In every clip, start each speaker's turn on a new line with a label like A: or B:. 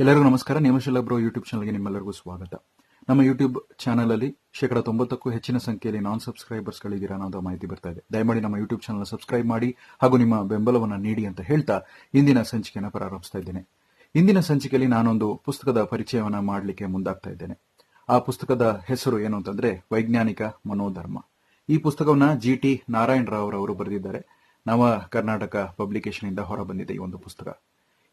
A: ಎಲ್ಲರಿಗೂ ನಮಸ್ಕಾರ. ನೇಮಶಿಲ bro YouTube ಚಾನಲ್ಗೆ ನಿಮ್ಮೆಲ್ಲರಿಗೂ ಸ್ವಾಗತ. ನಮ್ಮ ಯೂಟ್ಯೂಬ್ ಚಾನಲ್ ಅಲ್ಲಿ ಶೇಕಡ ತೊಂಬತ್ತಕ್ಕೂ ಹೆಚ್ಚಿನ ಸಂಖ್ಯೆಯಲ್ಲಿ ನಾನ್ ಸಬ್ಸ್ಕ್ರೈಬರ್ಸ್ ಗಳಿದ್ದೀರಾ ಅನ್ನೋದು ಮಾಹಿತಿ ಬರ್ತಾ ಇದೆ. ದಯಮಾಡಿ ನಮ್ಮ ಯೂಟ್ಯೂಬ್ ಚಾನಲ್ ಸಬ್ಸ್ಕ್ರೈಬ್ ಮಾಡಿ ಹಾಗೂ ನಿಮ್ಮ ಬೆಂಬಲವನ್ನು ನೀಡಿ ಅಂತ ಹೇಳ್ತಾ ಇಂದಿನ ಸಂಚಿಕೆಯನ್ನು ಪ್ರಾರಂಭಿಸ್ತಾ ಇದ್ದೇನೆ. ಇಂದಿನ ಸಂಚಿಕೆಯಲ್ಲಿ ನಾನೊಂದು ಪುಸ್ತಕದ ಪರಿಚಯವನ್ನ ಮಾಡಲಿಕ್ಕೆ ಮುಂದಾಗ್ತಾ ಇದ್ದೇನೆ. ಆ ಪುಸ್ತಕದ ಹೆಸರು ಏನು ಅಂತಂದ್ರೆ ವೈಜ್ಞಾನಿಕ ಮನೋಧರ್ಮ. ಈ ಪುಸ್ತಕವನ್ನ ಜಿ ಟಿ ನಾರಾಯಣ ರಾವ್ ಅವರು ಬರೆದಿದ್ದಾರೆ. ನವ ಕರ್ನಾಟಕ ಪಬ್ಲಿಕೇಶನ್ ಇಂದ ಹೊರಬಂದಿದೆ ಈ ಒಂದು ಪುಸ್ತಕ.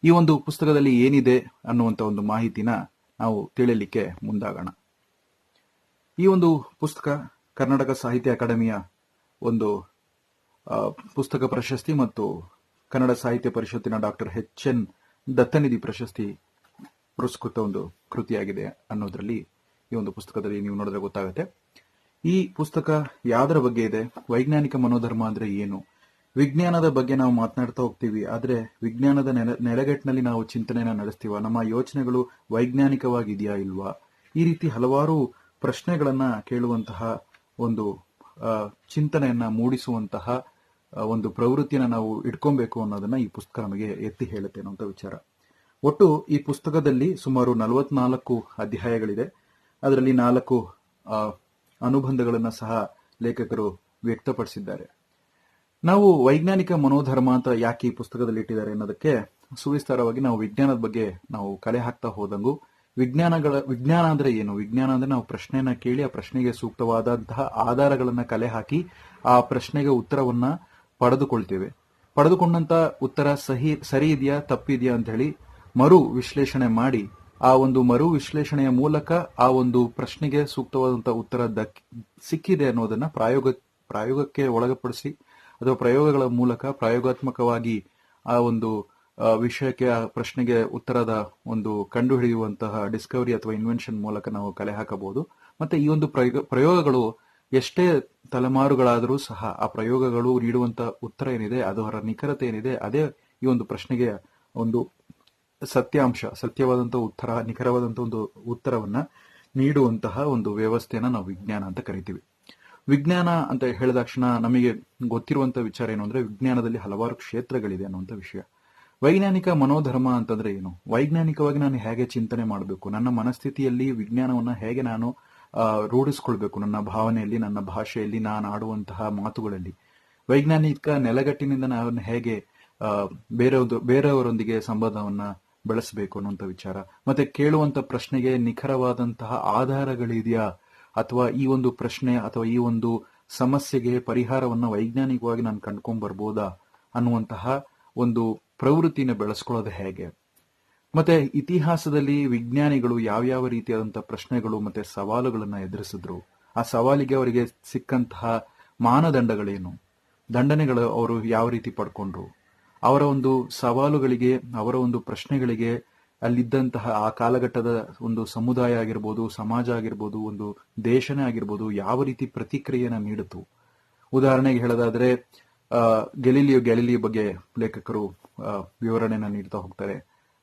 A: ಈ ಒಂದು ಪುಸ್ತಕದಲ್ಲಿ ಏನಿದೆ ಅನ್ನುವಂತ ಒಂದು ಮಾಹಿತಿನ ನಾವು ತಿಳಿಯಲಿಕ್ಕೆ ಮುಂದಾಗೋಣ. ಈ ಒಂದು ಪುಸ್ತಕ ಕರ್ನಾಟಕ ಸಾಹಿತ್ಯ ಅಕಾಡೆಮಿಯ ಒಂದು ಪುಸ್ತಕ ಪ್ರಶಸ್ತಿ ಮತ್ತು ಕನ್ನಡ ಸಾಹಿತ್ಯ ಪರಿಷತ್ತಿನ ಡಾಕ್ಟರ್ ಎಚ್ ಎನ್ ದತ್ತನಿಧಿ ಪ್ರಶಸ್ತಿ ಪುರಸ್ಕೃತ ಒಂದು ಕೃತಿಯಾಗಿದೆ ಅನ್ನೋದ್ರಲ್ಲಿ ಈ ಒಂದು ಪುಸ್ತಕದಲ್ಲಿ ನೀವು ನೋಡಿದ್ರೆ ಗೊತ್ತಾಗುತ್ತೆ. ಈ ಪುಸ್ತಕ ಯಾವ್ದರ ಬಗ್ಗೆ ಇದೆ? ವೈಜ್ಞಾನಿಕ ಮನೋಧರ್ಮ ಅಂದ್ರೆ ಏನು? ವಿಜ್ಞಾನದ ಬಗ್ಗೆ ನಾವು ಮಾತನಾಡ್ತಾ ಹೋಗ್ತೀವಿ, ಆದರೆ ವಿಜ್ಞಾನದ ನೆಲೆ, ನೆಲೆಗಟ್ಟಿನಲ್ಲಿ ನಾವು ಚಿಂತನೆಯನ್ನ ನಡೆಸ್ತೀವ? ನಮ್ಮ ಯೋಚನೆಗಳು ವೈಜ್ಞಾನಿಕವಾಗಿದೆಯಾ ಇಲ್ವಾ? ಈ ರೀತಿ ಹಲವಾರು ಪ್ರಶ್ನೆಗಳನ್ನ ಕೇಳುವಂತಹ ಒಂದು ಚಿಂತನೆಯನ್ನ ಮೂಡಿಸುವಂತಹ ಒಂದು ಪ್ರವೃತ್ತಿಯನ್ನ ನಾವು ಇಟ್ಕೊಬೇಕು ಅನ್ನೋದನ್ನ ಈ ಪುಸ್ತಕ ನಮಗೆ ಎತ್ತಿ ಹೇಳುತ್ತೆ ಅನ್ನೋಂಥ ವಿಚಾರ. ಒಟ್ಟು ಈ ಪುಸ್ತಕದಲ್ಲಿ ಸುಮಾರು ನಲವತ್ನಾಲ್ಕು ಅಧ್ಯಾಯಗಳಿದೆ. ಅದರಲ್ಲಿ ನಾಲ್ಕು ಅನುಬಂಧಗಳನ್ನ ಸಹ ಲೇಖಕರು ವ್ಯಕ್ತಪಡಿಸಿದ್ದಾರೆ. ನಾವು ವೈಜ್ಞಾನಿಕ ಮನೋಧರ್ಮ ಅಂತ ಯಾಕೆ ಈ ಪುಸ್ತಕದಲ್ಲಿ ಇಟ್ಟಿದ್ದಾರೆ ಅನ್ನೋದಕ್ಕೆ ಸುವಿಸ್ತಾರವಾಗಿ ನಾವು ವಿಜ್ಞಾನದ ಬಗ್ಗೆ ನಾವು ಕಲೆ ಹಾಕ್ತಾ ಹೋದಂಗು, ವಿಜ್ಞಾನಗಳ, ವಿಜ್ಞಾನ ಅಂದ್ರೆ ಏನು? ವಿಜ್ಞಾನ ಅಂದ್ರೆ ನಾವು ಪ್ರಶ್ನೆಯನ್ನ ಕೇಳಿ ಆ ಪ್ರಶ್ನೆಗೆ ಸೂಕ್ತವಾದಂತಹ ಆಧಾರಗಳನ್ನ ಕಲೆ ಹಾಕಿ ಆ ಪ್ರಶ್ನೆಗೆ ಉತ್ತರವನ್ನ ಪಡೆದುಕೊಳ್ತೇವೆ. ಪಡೆದುಕೊಂಡಂತ ಉತ್ತರ ಸಹಿ, ಸರಿ ಇದೆಯಾ, ತಪ್ಪಿದೆಯಾ ಅಂತ ಹೇಳಿ ಮರು ವಿಶ್ಲೇಷಣೆ ಮಾಡಿ ಆ ಒಂದು ಮರು ವಿಶ್ಲೇಷಣೆಯ ಮೂಲಕ ಆ ಒಂದು ಪ್ರಶ್ನೆಗೆ ಸೂಕ್ತವಾದಂತಹ ಉತ್ತರ ಸಿಕ್ಕಿದೆ ಅನ್ನೋದನ್ನ ಪ್ರಾಯೋಗ ಪ್ರಾಯೋಗಕ್ಕೆ ಒಳಗಪಡಿಸಿ ಅಥವಾ ಪ್ರಯೋಗಗಳ ಮೂಲಕ ಪ್ರಾಯೋಗಾತ್ಮಕವಾಗಿ ಆ ಒಂದು ವಿಷಯಕ್ಕೆ, ಆ ಪ್ರಶ್ನೆಗೆ ಉತ್ತರದ ಒಂದು ಕಂಡುಹಿಡಿಯುವಂತಹ ಡಿಸ್ಕವರಿ ಅಥವಾ ಇನ್ವೆನ್ಷನ್ ಮೂಲಕ ನಾವು ಕಲೆ ಹಾಕಬಹುದು. ಮತ್ತೆ ಈ ಒಂದು ಪ್ರಯೋಗ, ಪ್ರಯೋಗಗಳು ಎಷ್ಟೇ ತಲೆಮಾರುಗಳಾದರೂ ಸಹ ಆ ಪ್ರಯೋಗಗಳು ನೀಡುವಂತಹ ಉತ್ತರ ಏನಿದೆ ಅದರ ನಿಖರತೆ ಏನಿದೆ, ಅದೇ ಈ ಒಂದು ಪ್ರಶ್ನೆಗೆ ಒಂದು ಸತ್ಯಾಂಶ ಸತ್ಯವಾದಂತಹ ಉತ್ತರ ನಿಖರವಾದಂತಹ ಒಂದು ಉತ್ತರವನ್ನ ನೀಡುವಂತಹ ಒಂದು ವ್ಯವಸ್ಥೆಯನ್ನ ನಾವು ವಿಜ್ಞಾನ ಅಂತ ಕರಿತೀವಿ. ವಿಜ್ಞಾನ ಅಂತ ಹೇಳಿದ ತಕ್ಷಣ ನಮಗೆ ಗೊತ್ತಿರುವಂತ ವಿಚಾರ ಏನು ಅಂದ್ರೆ ವಿಜ್ಞಾನದಲ್ಲಿ ಹಲವಾರು ಕ್ಷೇತ್ರಗಳಿದೆ ಅನ್ನುವಂಥ ವಿಷಯ. ವೈಜ್ಞಾನಿಕ ಮನೋಧರ್ಮ ಅಂತಂದ್ರೆ ಏನು? ವೈಜ್ಞಾನಿಕವಾಗಿ ನಾನು ಹೇಗೆ ಚಿಂತನೆ ಮಾಡಬೇಕು? ನನ್ನ ಮನಸ್ಥಿತಿಯಲ್ಲಿ ವಿಜ್ಞಾನವನ್ನ ಹೇಗೆ ನಾನು ರೂಢಿಸ್ಕೊಳ್ಬೇಕು? ನನ್ನ ಭಾವನೆಯಲ್ಲಿ, ನನ್ನ ಭಾಷೆಯಲ್ಲಿ, ನಾನು ಆಡುವಂತಹ ಮಾತುಗಳಲ್ಲಿ. ವೈಜ್ಞಾನಿಕ ನೆಲಗಟ್ಟಿನಿಂದ ನಾನು ಹೇಗೆ ಬೇರೆ ಬೇರೆಯೊಂದು ಬೇರೆಯವರೊಂದಿಗೆ ಸಂಬಂಧವನ್ನ ಬೆಳೆಸಬೇಕು ಅನ್ನುವಂಥ ವಿಚಾರ. ಮತ್ತೆ ಕೇಳುವಂತ ಪ್ರಶ್ನೆಗೆ ನಿಖರವಾದಂತಹ ಆಧಾರಗಳಿದೆಯಾ? ಅಥವಾ ಈ ಒಂದು ಪ್ರಶ್ನೆ ಅಥವಾ ಈ ಒಂದು ಸಮಸ್ಯೆಗೆ ಪರಿಹಾರವನ್ನು ವೈಜ್ಞಾನಿಕವಾಗಿ ನಾನು ಕಂಡ್ಕೊಂಡ್ ಬರ್ಬೋದಾ ಅನ್ನುವಂತಹ ಒಂದು ಪ್ರವೃತ್ತಿನ ಬೆಳೆಸ್ಕೊಳ್ಳೋದು ಹೇಗೆ? ಮತ್ತೆ ಇತಿಹಾಸದಲ್ಲಿ ವಿಜ್ಞಾನಿಗಳು ಯಾವ್ಯಾವ ರೀತಿಯಾದಂತಹ ಪ್ರಶ್ನೆಗಳು ಮತ್ತೆ ಸವಾಲುಗಳನ್ನ ಎದುರಿಸಿದ್ರು? ಆ ಸವಾಲಿಗೆ ಅವರಿಗೆ ಸಿಕ್ಕಂತಹ ಮಾನದಂಡಗಳೇನು? ದಂಡನೆಗಳು ಅವರು ಯಾವ ರೀತಿ ಪಡ್ಕೊಂಡ್ರು? ಅವರ ಒಂದು ಸವಾಲುಗಳಿಗೆ, ಅವರ ಒಂದು ಪ್ರಶ್ನೆಗಳಿಗೆ ಅಲ್ಲಿದ್ದಂತಹ ಆ ಕಾಲಘಟ್ಟದ ಒಂದು ಸಮುದಾಯ ಆಗಿರ್ಬೋದು, ಸಮಾಜ ಆಗಿರ್ಬೋದು, ಒಂದು ದೇಶನೇ ಆಗಿರ್ಬೋದು ಯಾವ ರೀತಿ ಪ್ರತಿಕ್ರಿಯೆನ ನೀಡಿತು? ಉದಾಹರಣೆಗೆ ಹೇಳೋದಾದ್ರೆ ಗೆಲಿಲಿಯೋ ಗ್ಯಾಲಿಲಿಯೋ ಬಗ್ಗೆ ಲೇಖಕರು ವಿವರಣೆಯನ್ನು ವಿವರಣೆನ ನೀಡ್ತಾ ಹೋಗ್ತಾರೆ.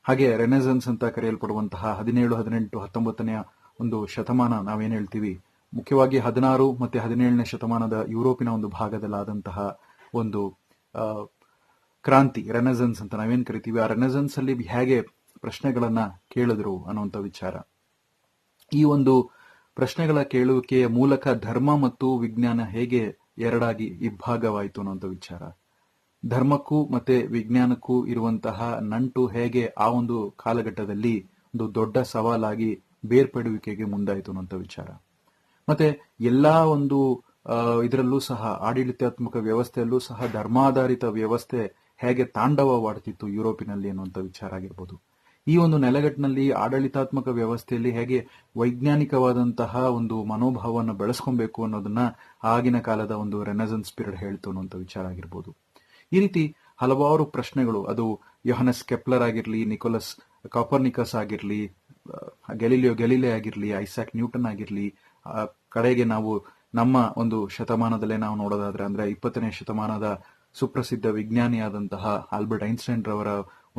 A: ಹಾಗೆ ರೆನೆಸೆನ್ಸ್ ಅಂತ ಕರೆಯಲ್ಪಡುವಂತಹ ಹದಿನೇಳು, ಹದಿನೆಂಟು, ಹತ್ತೊಂಬತ್ತನೆಯ ಒಂದು ಶತಮಾನ ನಾವೇನು ಹೇಳ್ತೀವಿ? ಮುಖ್ಯವಾಗಿ ಹದಿನಾರು ಮತ್ತೆ ಹದಿನೇಳನೇ ಶತಮಾನದ ಯುರೋಪಿನ ಒಂದು ಭಾಗದಲ್ಲಾದಂತಹ ಒಂದು ಕ್ರಾಂತಿ, ರೆನೆಸೆನ್ಸ್ ಅಂತ ನಾವೇನು ಕರಿತೀವಿ? ಆ ರೆನೆಸೆನ್ಸ್ ಅಲ್ಲಿ ಹೇಗೆ ಪ್ರಶ್ನೆಗಳನ್ನ ಕೇಳಿದ್ರು ಅನ್ನುವಂಥ ವಿಚಾರ. ಈ ಒಂದು ಪ್ರಶ್ನೆಗಳ ಕೇಳುವಿಕೆಯ ಮೂಲಕ ಧರ್ಮ ಮತ್ತು ವಿಜ್ಞಾನ ಹೇಗೆ ಎರಡಾಗಿ ಇಬ್ಬಾಗವಾಯಿತು ಅನ್ನುವಂಥ ವಿಚಾರ. ಧರ್ಮಕ್ಕೂ ಮತ್ತೆ ವಿಜ್ಞಾನಕ್ಕೂ ಇರುವಂತಹ ನಂಟು ಹೇಗೆ ಆ ಒಂದು ಕಾಲಘಟ್ಟದಲ್ಲಿ ಒಂದು ದೊಡ್ಡ ಸವಾಲಾಗಿ ಬೇರ್ಪಡುವಿಕೆಗೆ ಮುಂದಾಯಿತು ಅನ್ನುವಂತ ವಿಚಾರ. ಮತ್ತೆ ಎಲ್ಲಾ ಒಂದು ಇದರಲ್ಲೂ ಸಹ ಆಡಳಿತಾತ್ಮಕ ವ್ಯವಸ್ಥೆಯಲ್ಲೂ ಸಹ ಧರ್ಮಾಧಾರಿತ ವ್ಯವಸ್ಥೆ ಹೇಗೆ ತಾಂಡವವಾಡ್ತಿತ್ತು ಯುರೋಪಿನಲ್ಲಿ ಅನ್ನುವಂಥ ವಿಚಾರ ಆಗಿರ್ಬೋದು. ಈ ಒಂದು ನೆಲೆಗಟ್ಟಿನಲ್ಲಿ ಆಡಳಿತಾತ್ಮಕ ವ್ಯವಸ್ಥೆಯಲ್ಲಿ ಹೇಗೆ ವೈಜ್ಞಾನಿಕವಾದಂತಹ ಒಂದು ಮನೋಭಾವವನ್ನು ಬೆಳೆಸ್ಕೊಬೇಕು ಅನ್ನೋದನ್ನ ಆಗಿನ ಕಾಲದ ಒಂದು ರೆನೆಸೆನ್ಸ್ ಪೀರಿಯಡ್ ಹೇಳ್ತು ಅನ್ನುವಂಥ ವಿಚಾರ ಆಗಿರ್ಬೋದು. ಈ ರೀತಿ ಹಲವಾರು ಪ್ರಶ್ನೆಗಳು, ಅದು ಯೋಹನಸ್ ಕೆಪ್ಲರ್ ಆಗಿರ್ಲಿ, ನಿಕೋಲಸ್ ಕಾಪರ್ನಿಕಸ್ ಆಗಿರ್ಲಿ ಗೆಲಿಲಿಯೋ ಗೆಲಿಲೆ ಆಗಿರ್ಲಿ, ಐಸಾಕ್ ನ್ಯೂಟನ್ ಆಗಿರ್ಲಿ ಕಡೆಗೆ ನಾವು ನಮ್ಮ ಒಂದು ಶತಮಾನದಲ್ಲೇ ನಾವು ನೋಡೋದಾದ್ರೆ ಅಂದ್ರೆ ಇಪ್ಪತ್ತನೇ ಶತಮಾನದ ಸುಪ್ರಸಿದ್ಧ ವಿಜ್ಞಾನಿಯಾದಂತಹ ಆಲ್ಬರ್ಟ್ ಐನ್ಸ್ಟೈನ್ ರವರ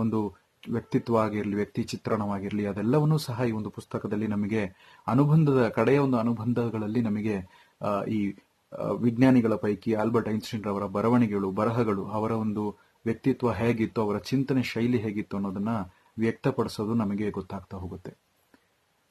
A: ಒಂದು ವ್ಯಕ್ತಿತ್ವ ಆಗಿರಲಿ ವ್ಯಕ್ತಿ ಚಿತ್ರಣವಾಗಿರಲಿ, ಅದೆಲ್ಲವನ್ನೂ ಸಹ ಈ ಒಂದು ಪುಸ್ತಕದಲ್ಲಿ ನಮಗೆ ಅನುಬಂಧದ, ಕಡೆಯ ಒಂದು ಅನುಬಂಧಗಳಲ್ಲಿ ನಮಗೆ ಈ ವಿಜ್ಞಾನಿಗಳ ಪೈಕಿ ಆಲ್ಬರ್ಟ್ ಐನ್ಸ್ಟೈನ್ ರವರ ಬರವಣಿಗೆಗಳು, ಬರಹಗಳು, ಅವರ ಒಂದು ವ್ಯಕ್ತಿತ್ವ ಹೇಗಿತ್ತು, ಅವರ ಚಿಂತನೆ ಶೈಲಿ ಹೇಗಿತ್ತು ಅನ್ನೋದನ್ನ ವ್ಯಕ್ತಪಡಿಸೋದು ನಮಗೆ ಗೊತ್ತಾಗ್ತಾ ಹೋಗುತ್ತೆ.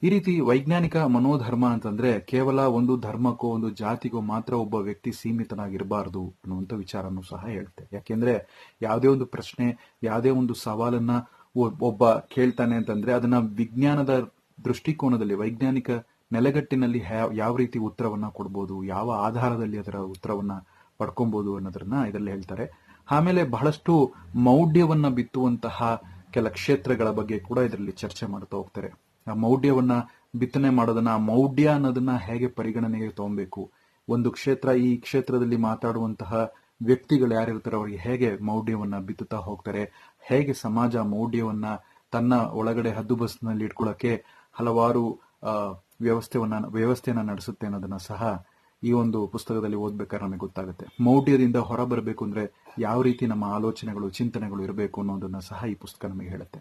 A: ಈ ರೀತಿ ವೈಜ್ಞಾನಿಕ ಮನೋಧರ್ಮ ಅಂತಂದ್ರೆ ಕೇವಲ ಒಂದು ಧರ್ಮಕ್ಕೋ, ಒಂದು ಜಾತಿಗೋ ಮಾತ್ರ ಒಬ್ಬ ವ್ಯಕ್ತಿ ಸೀಮಿತನಾಗಿರಬಾರದು ಅನ್ನುವಂಥ ವಿಚಾರನೂ ಸಹ ಹೇಳುತ್ತೆ ಯಾಕೆಂದ್ರೆ ಯಾವುದೇ ಒಂದು ಪ್ರಶ್ನೆ, ಯಾವುದೇ ಒಂದು ಸವಾಲನ್ನ ಒಬ್ಬ ಕೇಳ್ತಾನೆ ಅಂತಂದ್ರೆ ಅದನ್ನ ವಿಜ್ಞಾನದ ದೃಷ್ಟಿಕೋನದಲ್ಲಿ, ವೈಜ್ಞಾನಿಕ ನೆಲೆಗಟ್ಟಿನಲ್ಲಿ ಯಾವ ರೀತಿ ಉತ್ತರವನ್ನ ಕೊಡ್ಬೋದು, ಯಾವ ಆಧಾರದಲ್ಲಿ ಅದರ ಉತ್ತರವನ್ನ ಪಡ್ಕೊಬಹುದು ಅನ್ನೋದನ್ನ ಇದರಲ್ಲಿ ಹೇಳ್ತಾರೆ. ಆಮೇಲೆ ಬಹಳಷ್ಟು ಮೌಢ್ಯವನ್ನ ಬಿತ್ತುವಂತಹ ಕೆಲ ಕ್ಷೇತ್ರಗಳ ಬಗ್ಗೆ ಕೂಡ ಇದರಲ್ಲಿ ಚರ್ಚೆ ಮಾಡ್ತಾ ಹೋಗ್ತಾರೆ. ಆ ಮೌಢ್ಯವನ್ನ ಬಿತ್ತನೆ ಮಾಡೋದನ್ನ ಮೌಢ್ಯ ಅನ್ನೋದನ್ನ ಹೇಗೆ ಪರಿಗಣನೆಗೆ ತಗೊಬೇಕು? ಒಂದು ಕ್ಷೇತ್ರ, ಈ ಕ್ಷೇತ್ರದಲ್ಲಿ ಮಾತಾಡುವಂತಹ ವ್ಯಕ್ತಿಗಳು ಯಾರಿರ್ತಾರೆ, ಅವರಿಗೆ ಹೇಗೆ ಮೌಢ್ಯವನ್ನ ಬಿತ್ತುತ್ತಾ ಹೋಗ್ತಾರೆ? ಹೇಗೆ ಸಮಾಜ ಮೌಢ್ಯವನ್ನ ತನ್ನ ಒಳಗಡೆ ಹದ್ದುಬಸ್ನಲ್ಲಿ ಇಟ್ಕೊಳ್ಳಕ್ಕೆ ಹಲವಾರು ವ್ಯವಸ್ಥೆವನ್ನ, ವ್ಯವಸ್ಥೆಯನ್ನ ನಡೆಸುತ್ತೆ ಅನ್ನೋದನ್ನ ಸಹ ಈ ಒಂದು ಪುಸ್ತಕದಲ್ಲಿ ಓದ್ಬೇಕಾದ್ರೆ ನಮಗೆ ಗೊತ್ತಾಗುತ್ತೆ. ಮೌಢ್ಯದಿಂದ ಹೊರ ಬರಬೇಕು ಅಂದ್ರೆ ಯಾವ ರೀತಿ ನಮ್ಮ ಆಲೋಚನೆಗಳು, ಚಿಂತನೆಗಳು ಇರಬೇಕು ಅನ್ನೋದನ್ನ ಸಹ ಈ ಪುಸ್ತಕ ನಮಗೆ ಹೇಳುತ್ತೆ.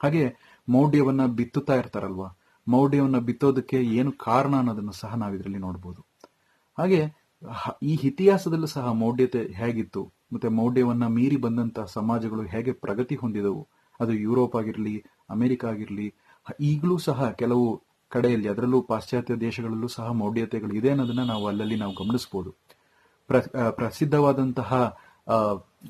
A: ಹಾಗೆ ಮೌಢ್ಯವನ್ನ ಬಿತ್ತುತ್ತಾ ಇರ್ತಾರಲ್ವಾ? ಮೌಢ್ಯವನ್ನ ಬಿತ್ತೋದಕ್ಕೆ ಏನು ಕಾರಣ ಅನ್ನೋದನ್ನ ಸಹ ನಾವು ಇದರಲ್ಲಿ ನೋಡಬಹುದು ಹಾಗೆ ಈ ಇತಿಹಾಸದಲ್ಲೂ ಸಹ ಮೌಢ್ಯತೆ ಹೇಗಿತ್ತು? ಮತ್ತೆ ಮೌಢ್ಯವನ್ನ ಮೀರಿ ಬಂದಂತಹ ಸಮಾಜಗಳು ಹೇಗೆ ಪ್ರಗತಿ ಹೊಂದಿದವು? ಅದು ಯುರೋಪ್ ಆಗಿರ್ಲಿ, ಅಮೆರಿಕ ಆಗಿರ್ಲಿ ಈಗಲೂ ಸಹ ಕೆಲವು ಕಡೆಯಲ್ಲಿ, ಅದರಲ್ಲೂ ಪಾಶ್ಚಾತ್ಯ ದೇಶಗಳಲ್ಲೂ ಸಹ ಮೌಢ್ಯತೆಗಳು ಇದೆ ಅನ್ನೋದನ್ನ ನಾವು ಅಲ್ಲಲ್ಲಿ ನಾವು ಗಮನಿಸಬಹುದು ಪ್ರ ಪ್ರಸಿದ್ಧವಾದಂತಹ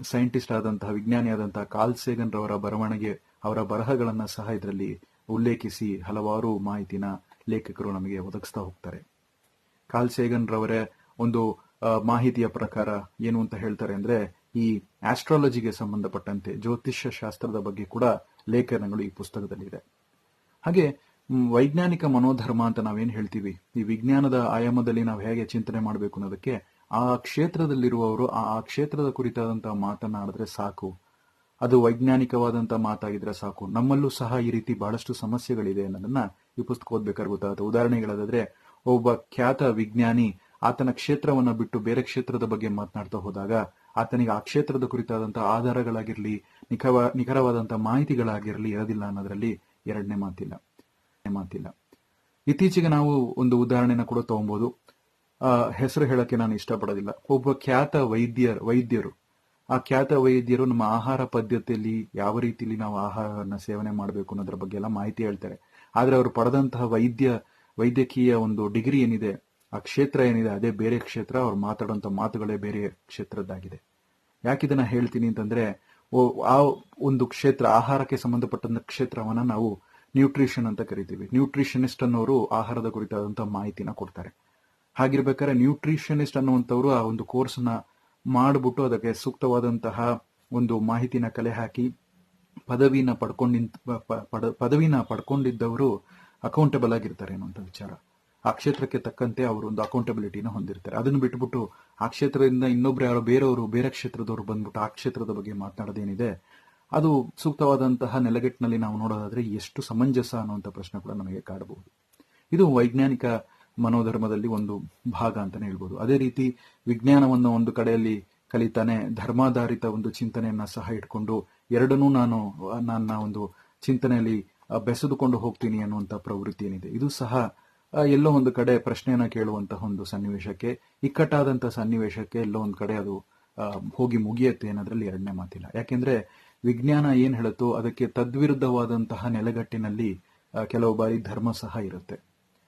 A: ಸೈಂಟಿಸ್ಟ್ ಆದಂತಹ, ವಿಜ್ಞಾನಿ ಆದಂತಹ ಕಾಲ್ ಸೇಗನ್ ರವರ ಬರವಣಿಗೆ, ಅವರ ಬರಹಗಳನ್ನ ಸಹ ಇದರಲ್ಲಿ ಉಲ್ಲೇಖಿಸಿ ಹಲವಾರು ಮಾಹಿತಿನ ಲೇಖಕರು ನಮಗೆ ಒದಗಿಸ್ತಾ ಹೋಗ್ತಾರೆ. ಕಾಲ್ ಸೇಗನ್ ರವರ ಒಂದು ಮಾಹಿತಿಯ ಪ್ರಕಾರ ಏನು ಅಂತ ಹೇಳ್ತಾರೆ ಅಂದ್ರೆ ಈ ಆಸ್ಟ್ರಾಲಜಿಗೆ ಸಂಬಂಧಪಟ್ಟಂತೆ ಜ್ಯೋತಿಷ್ಯ ಶಾಸ್ತ್ರದ ಬಗ್ಗೆ ಕೂಡ ಲೇಖನಗಳು ಈ ಪುಸ್ತಕದಲ್ಲಿದೆ. ಹಾಗೆ ವೈಜ್ಞಾನಿಕ ಮನೋಧರ್ಮ ಅಂತ ನಾವೇನ್ ಹೇಳ್ತೀವಿ? ಈ ವಿಜ್ಞಾನದ ಆಯಾಮದಲ್ಲಿ ನಾವು ಹೇಗೆ ಚಿಂತನೆ ಮಾಡಬೇಕು ಅನ್ನೋದಕ್ಕೆ ಆ ಕ್ಷೇತ್ರದಲ್ಲಿರುವವರು, ಆ ಕ್ಷೇತ್ರದ ಕುರಿತಾದಂತಹ ಮಾತನಾಡಿದ್ರೆ ಸಾಕು. ಅದು ವೈಜ್ಞಾನಿಕವಾದಂತಹ ಮಾತಾಗಿದ್ರೆ ಸಾಕು. ನಮ್ಮಲ್ಲೂ ಸಹ ಈ ರೀತಿ ಬಹಳಷ್ಟು ಸಮಸ್ಯೆಗಳಿದೆ ಅನ್ನೋದನ್ನ ಈ ಪುಸ್ತಕ ಓದ್ಬೇಕಾದ್ರೆ ಗೊತ್ತಾಗುತ್ತೆ. ಉದಾಹರಣೆಗಳಾದ್ರೆ, ಒಬ್ಬ ಖ್ಯಾತ ವಿಜ್ಞಾನಿ ಆತನ ಕ್ಷೇತ್ರವನ್ನ ಬಿಟ್ಟು ಬೇರೆ ಕ್ಷೇತ್ರದ ಬಗ್ಗೆ ಮಾತನಾಡ್ತಾ ಹೋದಾಗ ಆತನಿಗೆ ಆ ಕ್ಷೇತ್ರದ ಕುರಿತಾದಂತಹ ಆಧಾರಗಳಾಗಿರ್ಲಿ, ನಿಖವ ನಿಖರವಾದಂತಹ ಮಾಹಿತಿಗಳಾಗಿರಲಿ ಇರೋದಿಲ್ಲ ಅನ್ನೋದ್ರಲ್ಲಿ ಎರಡನೇ ಮಾತಿಲ್ಲ. ಮಾತಿಲ್ಲ. ಇತ್ತೀಚೆಗೆ ನಾವು ಒಂದು ಉದಾಹರಣೆನ ಕೂಡ ತಗೊಬಹುದು ಹೆಸರು ಹೇಳಕ್ಕೆ ನಾನು ಇಷ್ಟಪಡೋದಿಲ್ಲ. ಒಬ್ಬ ಖ್ಯಾತ ವೈದ್ಯರ್ ವೈದ್ಯರು. ಆ ಖ್ಯಾತ ವೈದ್ಯರು ನಮ್ಮ ಆಹಾರ ಪದ್ಧತಿಯಲ್ಲಿ ಯಾವ ರೀತಿಯಲ್ಲಿ ನಾವು ಆಹಾರವನ್ನ ಸೇವನೆ ಮಾಡಬೇಕು ಅನ್ನೋದ್ರ ಬಗ್ಗೆ ಎಲ್ಲ ಮಾಹಿತಿ ಹೇಳ್ತಾರೆ. ಆದ್ರೆ ಅವರು ಪಡೆದಂತಹ ವೈದ್ಯ, ವೈದ್ಯಕೀಯ ಒಂದು ಡಿಗ್ರಿ ಏನಿದೆ ಆ ಕ್ಷೇತ್ರ ಏನಿದೆ, ಅದೇ ಬೇರೆ ಕ್ಷೇತ್ರ, ಅವ್ರು ಮಾತಾಡುವಂತ ಮಾತುಗಳೇ ಬೇರೆ ಕ್ಷೇತ್ರದ್ದಾಗಿದೆ. ಯಾಕಿದನ್ನ ಹೇಳ್ತೀನಿ ಅಂತಂದ್ರೆ ಆ ಒಂದು ಕ್ಷೇತ್ರ, ಆಹಾರಕ್ಕೆ ಸಂಬಂಧಪಟ್ಟಂತ ಕ್ಷೇತ್ರವನ್ನ ನಾವು ನ್ಯೂಟ್ರಿಷನ್ ಅಂತ ಕರಿತೀವಿ. ನ್ಯೂಟ್ರಿಷನಿಸ್ಟ್ ಅನ್ನೋರು ಆಹಾರದ ಕುರಿತಾದಂತಹ ಮಾಹಿತಿನ ಕೊಡ್ತಾರೆ. ಹಾಗಿರ್ಬೇಕಾದ್ರೆ ನ್ಯೂಟ್ರಿಷನಿಸ್ಟ್ ಅನ್ನುವಂಥವ್ರು ಆ ಒಂದು ಕೋರ್ಸ್ ಮಾಡಿಬಿಟ್ಟು ಅದಕ್ಕೆ ಸೂಕ್ತವಾದಂತಹ ಒಂದು ಮಾಹಿತಿನ ಕಲೆ ಹಾಕಿ, ಪದವಿನ ಪಡ್ಕೊಂಡಿಂತ ಪದವಿನ ಪಡ್ಕೊಂಡಿದ್ದವರು ಅಕೌಂಟಬಲ್ ಆಗಿರ್ತಾರೆ ಅನ್ನುವಂಥ ವಿಚಾರ. ಆ ಕ್ಷೇತ್ರಕ್ಕೆ ತಕ್ಕಂತೆ ಅವರು ಒಂದು ಅಕೌಂಟಬಿಲಿಟಿನ ಹೊಂದಿರ್ತಾರೆ. ಅದನ್ನು ಬಿಟ್ಬಿಟ್ಟು ಆ ಕ್ಷೇತ್ರದಿಂದ ಇನ್ನೊಬ್ರು ಯಾರೋ ಬೇರೆಯವರು, ಬೇರೆ ಕ್ಷೇತ್ರದವರು ಬಂದ್ಬಿಟ್ಟು ಆ ಕ್ಷೇತ್ರದ ಬಗ್ಗೆ ಮಾತನಾಡೋದೇನಿದೆ, ಅದು ಸೂಕ್ತವಾದಂತಹ ನೆಲೆಗಟ್ಟಿನಲ್ಲಿ ನಾವು ನೋಡೋದಾದ್ರೆ ಎಷ್ಟು ಸಮಂಜಸ ಅನ್ನುವಂಥ ಪ್ರಶ್ನೆ ಕೂಡ ನಮಗೆ ಕಾಡಬಹುದು. ಇದು ವೈಜ್ಞಾನಿಕ ಮನೋಧರ್ಮದಲ್ಲಿ ಒಂದು ಭಾಗ ಅಂತಾನೆ ಹೇಳ್ಬೋದು. ಅದೇ ರೀತಿ ವಿಜ್ಞಾನವನ್ನು ಒಂದು ಕಡೆಯಲ್ಲಿ ಕಲಿತಾನೆ, ಧರ್ಮಾಧಾರಿತ ಒಂದು ಚಿಂತನೆಯನ್ನ ಸಹ ಇಟ್ಕೊಂಡು ಎರಡನ್ನೂ ನಾನು, ನನ್ನ ಒಂದು ಚಿಂತನೆಯಲ್ಲಿ ಬೆಸೆದುಕೊಂಡು ಹೋಗ್ತೀನಿ ಅನ್ನುವಂಥ ಪ್ರವೃತ್ತಿ ಏನಿದೆ. ಇದು ಸಹ ಎಲ್ಲೋ ಒಂದು ಕಡೆ ಪ್ರಶ್ನೆಯನ್ನ ಕೇಳುವಂತಹ ಒಂದು ಸನ್ನಿವೇಶಕ್ಕೆ ಇಕ್ಕಟ್ಟಾದಂತಹ ಸನ್ನಿವೇಶಕ್ಕೆ ಎಲ್ಲೋ ಒಂದು ಕಡೆ ಅದು ಹೋಗಿ ಮುಗಿಯುತ್ತೆ ಅನ್ನೋದ್ರಲ್ಲಿ ಎರಡನೇ ಮಾತಿಲ್ಲ. ಯಾಕೆಂದ್ರೆ ವಿಜ್ಞಾನ ಏನ್ ಹೇಳುತ್ತೋ ಅದಕ್ಕೆ ತದ್ವಿರುದ್ಧವಾದಂತಹ ನೆಲೆಗಟ್ಟಿನಲ್ಲಿ ಕೆಲವು ಬಾರಿ ಧರ್ಮ ಸಹ ಇರುತ್ತೆ.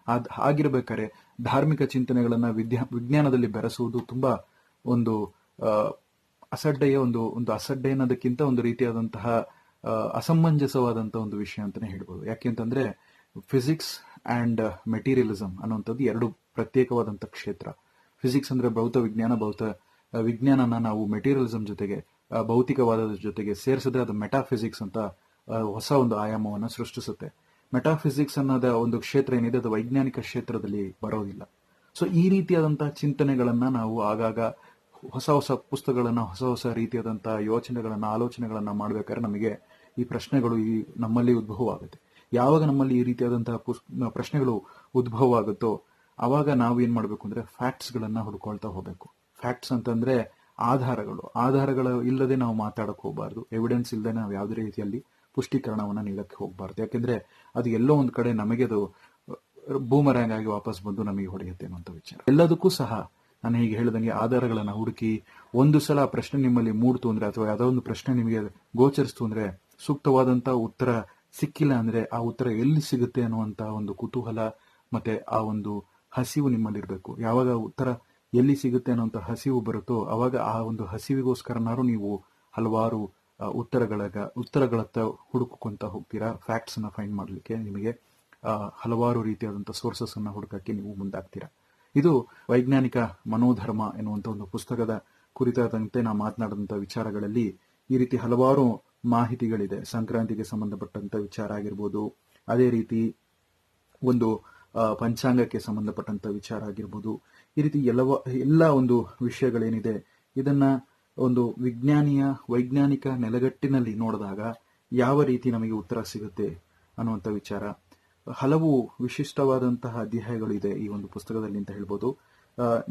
A: ಅದ್ ಆಗಿರ್ಬೇಕಾರೆ ಧಾರ್ಮಿಕ ಚಿಂತನೆಗಳನ್ನ ವಿದ್ಯಾ, ವಿಜ್ಞಾನದಲ್ಲಿ ಬೆರೆಸುವುದು ತುಂಬಾ ಒಂದು ಅಸಡ್ಡೆಯ ಒಂದು ಒಂದು ಅಸಡ್ಡೆ ಅನ್ನೋದಕ್ಕಿಂತ ಒಂದು ರೀತಿಯಾದಂತಹ ಅಸಮಂಜಸವಾದಂತಹ ಒಂದು ವಿಷಯ ಅಂತಾನೆ ಹೇಳ್ಬೋದು. ಯಾಕೆಂತಂದ್ರೆ, ಫಿಸಿಕ್ಸ್ ಅಂಡ್ ಮೆಟೀರಿಯಲಿಸಮ್ ಅನ್ನುವಂಥದ್ದು ಎರಡು ಪ್ರತ್ಯೇಕವಾದಂಥ ಕ್ಷೇತ್ರ. ಫಿಸಿಕ್ಸ್ ಅಂದರೆ ಭೌತ ವಿಜ್ಞಾನ, ಭೌತ ವಿಜ್ಞಾನನ ನಾವು ಮೆಟೀರಿಯಲಿಸಮ್ ಜೊತೆಗೆ ಭೌತಿಕವಾದ ಭೌತಿಕವಾದದ ಜೊತೆಗೆ ಸೇರಿಸಿದ್ರೆ ಅದು ಮೆಟಾಫಿಸಿಕ್ಸ್ ಅಂತ ಹೊಸ ಒಂದು ಆಯಾಮವನ್ನು ಸೃಷ್ಟಿಸುತ್ತೆ. ಮೆಟಾಫಿಸಿಕ್ಸ್ ಅನ್ನೋದ ಒಂದು ಕ್ಷೇತ್ರ ಏನಿದೆ, ಅದು ವೈಜ್ಞಾನಿಕ ಕ್ಷೇತ್ರದಲ್ಲಿ ಬರೋದಿಲ್ಲ. ಸೊ ಈ ರೀತಿಯಾದಂತಹ ಚಿಂತನೆಗಳನ್ನು ನಾವು ಆಗಾಗ ಹೊಸ ಹೊಸ ಪುಸ್ತಕಗಳನ್ನು, ಹೊಸ ಹೊಸ ರೀತಿಯಾದಂತಹ ಯೋಚನೆಗಳನ್ನು, ಆಲೋಚನೆಗಳನ್ನು ಮಾಡಬೇಕಾದ್ರೆ ನಮಗೆ ಈ ಪ್ರಶ್ನೆಗಳು ಈ ನಮ್ಮಲ್ಲಿ ಉದ್ಭವ ಆಗುತ್ತೆ ಯಾವಾಗ ನಮ್ಮಲ್ಲಿ ಈ ರೀತಿಯಾದಂತಹ ಪ್ರಶ್ನೆಗಳು ಉದ್ಭವ ಆಗುತ್ತೋ ಅವಾಗ ನಾವು ಏನ್ ಮಾಡಬೇಕು ಅಂದ್ರೆ ಫ್ಯಾಕ್ಟ್ಸ್ ಗಳನ್ನ ಹುಡ್ಕೊಳ್ತಾ ಹೋಗ್ಬೇಕು. ಫ್ಯಾಕ್ಟ್ಸ್ ಅಂತಂದ್ರೆ ಆಧಾರಗಳು. ಆಧಾರಗಳು ಇಲ್ಲದೆ ನಾವು ಮಾತಾಡಕ್ ಹೋಗಬಾರ್ದು. ಎವಿಡೆನ್ಸ್ ಇಲ್ಲದೆ ನಾವು ಯಾವುದೇ ರೀತಿಯಲ್ಲಿ ಪುಷ್ಟೀಕರಣವನ್ನ ನೀಡಕ್ಕೆ ಹೋಗಬಾರ್ದು. ಯಾಕೆಂದ್ರೆ ಅದು ಎಲ್ಲೋ ಒಂದ್ ಕಡೆ ನಮಗೆ ಅದು ಬೂಮರ್ಯಾಂಗ್ ಆಗಿ ವಾಪಸ್ ಬಂದು ನಮಗೆ ಹೊಡೆಯುತ್ತೆ ಅನ್ನುವಂಥ ವಿಚಾರ. ಎಲ್ಲದಕ್ಕೂ ಸಹ ನಾನು ಹೀಗೆ ಹೇಳಿದಂಗೆ ಆಧಾರಗಳನ್ನ ಹುಡುಕಿ ಒಂದು ಸಲ ಪ್ರಶ್ನೆ ನಿಮ್ಮಲ್ಲಿ ಮೂಡ್ತು ಅಂದ್ರೆ ಅಥವಾ ಯಾವುದೋ ಒಂದು ಪ್ರಶ್ನೆ ನಿಮಗೆ ಗೋಚರಿಸ್ತು ಅಂದ್ರೆ ಸೂಕ್ತವಾದಂತ ಉತ್ತರ ಸಿಕ್ಕಿಲ್ಲ ಅಂದ್ರೆ ಆ ಉತ್ತರ ಎಲ್ಲಿ ಸಿಗುತ್ತೆ ಅನ್ನುವಂತ ಒಂದು ಕುತೂಹಲ ಮತ್ತೆ ಆ ಒಂದು ಹಸಿವು ನಿಮ್ಮಲ್ಲಿರಬೇಕು. ಯಾವಾಗ ಉತ್ತರ ಎಲ್ಲಿ ಸಿಗುತ್ತೆ ಅನ್ನುವಂತ ಹಸಿವು ಬರುತ್ತೋ ಅವಾಗ ಆ ಒಂದು ಹಸಿವಿಗೋಸ್ಕರನಾರು ನೀವು ಹಲವಾರು ಉತ್ತರಗಳ ಉತ್ತರಗಳತ್ತ ಹುಡುಕೊಂತ ಹೋಗ್ತೀರಾ? ಫ್ಯಾಕ್ಟ್ಸ್ ಅನ್ನ ಫೈಂಡ್ ಮಾಡಲಿಕ್ಕೆ ನಿಮಗೆ ಹಲವಾರು ರೀತಿಯಾದಂಥ ಸೋರ್ಸಸ್ ಅನ್ನ ಹುಡುಕಕ್ಕೆ ನೀವು ಮುಂದಾಗ್ತೀರಾ. ಇದು ವೈಜ್ಞಾನಿಕ ಮನೋಧರ್ಮ ಎನ್ನುವಂಥ ಒಂದು ಪುಸ್ತಕದ ಕುರಿತಾದಂತೆ ನಾ ಮಾತನಾಡಿದಂಥ ವಿಚಾರಗಳಲ್ಲಿ ಈ ರೀತಿ ಹಲವಾರು ಮಾಹಿತಿಗಳಿದೆ. ಸಂಕ್ರಾಂತಿಗೆ ಸಂಬಂಧಪಟ್ಟಂತ ವಿಚಾರ ಆಗಿರ್ಬೋದು, ಅದೇ ರೀತಿ ಒಂದು ಪಂಚಾಂಗಕ್ಕೆ ಸಂಬಂಧಪಟ್ಟಂತ ವಿಚಾರ ಆಗಿರ್ಬೋದು. ಈ ರೀತಿ ಎಲ್ಲವ, ಎಲ್ಲ ಒಂದು ವಿಷಯಗಳೇನಿದೆ, ಇದನ್ನ ಒಂದು ವಿಜ್ಞಾನಿಯ, ವೈಜ್ಞಾನಿಕ ನೆಲೆಗಟ್ಟಿನಲ್ಲಿ ನೋಡಿದಾಗ ಯಾವ ರೀತಿ ನಮಗೆ ಉತ್ತರ ಸಿಗುತ್ತೆ ಅನ್ನುವಂಥ ವಿಚಾರ. ಹಲವು ವಿಶಿಷ್ಟವಾದಂತಹ ಅಧ್ಯಾಯಗಳಿದೆ ಈ ಒಂದು ಪುಸ್ತಕದಲ್ಲಿ ಅಂತ ಹೇಳ್ಬೋದು.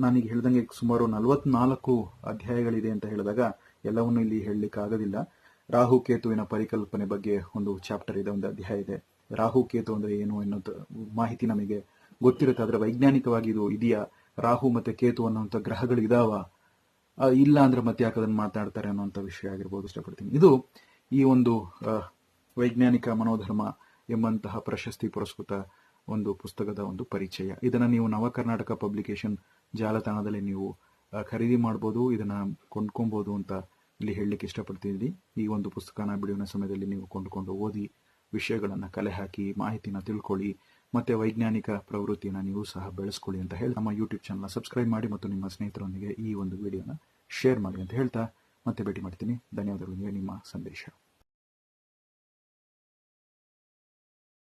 A: ನಾನೀಗ ಹೇಳ್ದಂಗೆ ಸುಮಾರು ನಲವತ್ನಾಲ್ಕು ಅಧ್ಯಾಯಗಳಿದೆ ಅಂತ ಹೇಳಿದಾಗ ಎಲ್ಲವನ್ನು ಇಲ್ಲಿ ಹೇಳಲಿಕ್ಕೆ ಆಗೋದಿಲ್ಲ ರಾಹು ಕೇತುವಿನ ಪರಿಕಲ್ಪನೆ ಬಗ್ಗೆ ಒಂದು ಚಾಪ್ಟರ್ ಇದೆ, ಒಂದು ಅಧ್ಯಾಯ ಇದೆ. ರಾಹು ಕೇತು ಅಂದ್ರೆ ಏನು ಎನ್ನುವಂಥ ಮಾಹಿತಿ ನಮಗೆ ಗೊತ್ತಿರುತ್ತೆ. ಆದ್ರೆ ವೈಜ್ಞಾನಿಕವಾಗಿ ಇದು ಇದೆಯಾ? ರಾಹು ಮತ್ತೆ ಕೇತು ಅನ್ನುವಂಥ ಗ್ರಹಗಳು ಇದಾವ? ಇಲ್ಲ ಅಂದ್ರೆ ಮತ್ತೆ ಯಾಕೆ ಅದನ್ನು ಮಾತಾಡ್ತಾರೆ ಅನ್ನುವಂಥ ವಿಷಯ ಆಗಿರ್ಬೋದು ಇಷ್ಟಪಡ್ತೀನಿ. ಇದು ಈ ಒಂದು ವೈಜ್ಞಾನಿಕ ಮನೋಧರ್ಮ ಎಂಬಂತಹ ಪ್ರಶಸ್ತಿ ಪುರಸ್ಕೃತ ಒಂದು ಪುಸ್ತಕದ ಒಂದು ಪರಿಚಯ. ಇದನ್ನು ನೀವು ನವ ಕರ್ನಾಟಕ ಪಬ್ಲಿಕೇಶನ್ ಜಾಲತಾಣದಲ್ಲಿ ನೀವು ಖರೀದಿ ಮಾಡ್ಬೋದು, ಇದನ್ನ ಕೊಂಡ್ಕೊಬಹುದು ಅಂತ ಇಲ್ಲಿ ಹೇಳಲಿಕ್ಕೆ ಇಷ್ಟಪಡ್ತಿದ್ದೀನಿ ಈ ಒಂದು ಪುಸ್ತಕನ ಬಿಡುವಿನ ಸಮಯದಲ್ಲಿ ನೀವು ಕೊಂಡುಕೊಂಡು ಓದಿ ವಿಷಯಗಳನ್ನು ಕಲೆ ಹಾಕಿ ಮಾಹಿತಿನ ತಿಳ್ಕೊಳ್ಳಿ, ಮತ್ತೆ ವೈಜ್ಞಾನಿಕ ಪ್ರವೃತ್ತಿಯನ್ನು ನೀವು ಸಹ ಬೆಳೆಸ್ಕೊಳ್ಳಿ ಅಂತ ಹೇಳಿ ನಮ್ಮ ಯೂಟ್ಯೂಬ್ ಚಾನಲ್ನ ಸಬ್ಸ್ಕ್ರೈಬ್ ಮಾಡಿ ಮತ್ತು ನಿಮ್ಮ ಸ್ನೇಹಿತರೊಂದಿಗೆ ಈ ಒಂದು ವಿಡಿಯೋನ ಶೇರ್ ಮಾಡಿ ಅಂತ ಹೇಳ್ತಾ ಮತ್ತೆ ಭೇಟಿ ಮಾಡ್ತೀನಿ. ಧನ್ಯವಾದಗಳೊಂದಿಗೆ ನಿಮ್ಮ ಸಂದೇಶ.